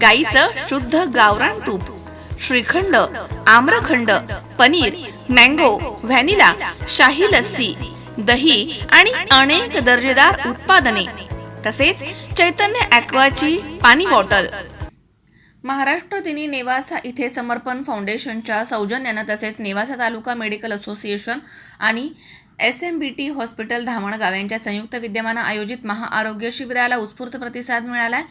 गाईचं शुद्ध गावरान तूप श्रीखंड आम्रखंड पनीर मँगो व्हॅनिला शाही लस्सी दही आणि अनेक दर्जेदार उत्पादने तसेच चैतन्य ॲक्वाची पाणी बॉटल. महाराष्ट्र दिनी नेवासा इथे समर्पण फाउंडेशनच्या सौजन्यानं तसेच नेवासा तालुका मेडिकल असोसिएशन आणि S M B T hospital Dhamangaon यांच्या संयुक्त विद्यमानं आयोजित महाआरोग्य शिबिराला उत्स्फूर्त प्रतिसाद मिळालाय.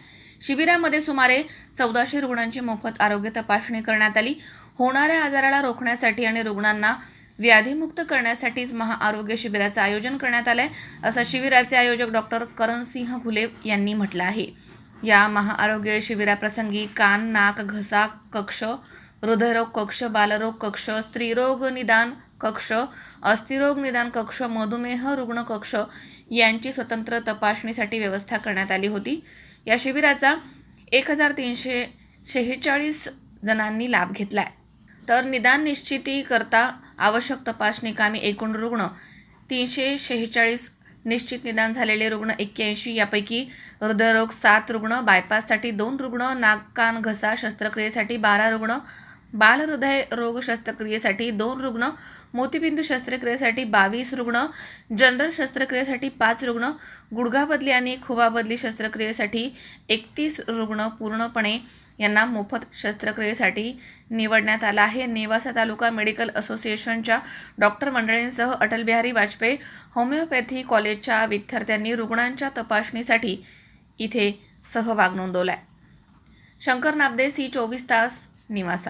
शिबिरामध्ये सुमारे चौदाशे रुग्णांची मोफत आरोग्य तपासणी करण्यात आली. होणाऱ्या आजाराला रोखण्यासाठी आणि रुग्णांना व्याधीमुक्त करण्यासाठीच महाआरोग्य शिबिराचं आयोजन करण्यात आलंय असं शिबिराचे आयोजक डॉक्टर करणसिंह घुले यांनी म्हटलं आहे. या महाआरोग्य शिबिराप्रसंगी कान नाक घसा कक्ष हृदयरोग कक्ष बालरोग कक्ष स्त्रीरोग निदान कक्ष अस्थिरोग निदान कक्ष मधुमेह रुग्ण कक्ष यांची स्वतंत्र तपासणीसाठी व्यवस्था करण्यात आली होती. या शिबिराचा एक हजार तीनशे शेहेचाळीस जणांनी लाभ घेतला आहे तर निदान निश्चितीकरता आवश्यक तपासणी कामी एकूण रुग्ण तीनशे शेहेचाळीस निश्चित निदान झालेले रुग्ण एक्क्याऐंशी यापैकी हृदयरोग सात रुग्ण बायपाससाठी दोन रुग्ण नाक कान घसा शस्त्रक्रियेसाठी बारा रुग्ण बालहृदय रोग शस्त्रक्रियेसाठी दोन रुग्ण मोतीबिंदू शस्त्रक्रियेसाठी बावीस रुग्ण जनरल शस्त्रक्रियेसाठी पाच रुग्ण गुडघा बदली आणि खुबा बदली शस्त्रक्रियेसाठी एकतीस रुग्ण पूर्णपणे यांना मोफत शस्त्रक्रियेसाठी निवडण्यात आला आहे. नेवासा तालुका मेडिकल असोसिएशनच्या डॉक्टर मंडळींसह अटलबिहारी वाजपेयी होमिओपॅथी कॉलेजच्या विद्यार्थ्यांनी रुग्णांच्या तपासणीसाठी इथे सहभाग आहे शंकर नाबदे सी चोवीस तास निवासा.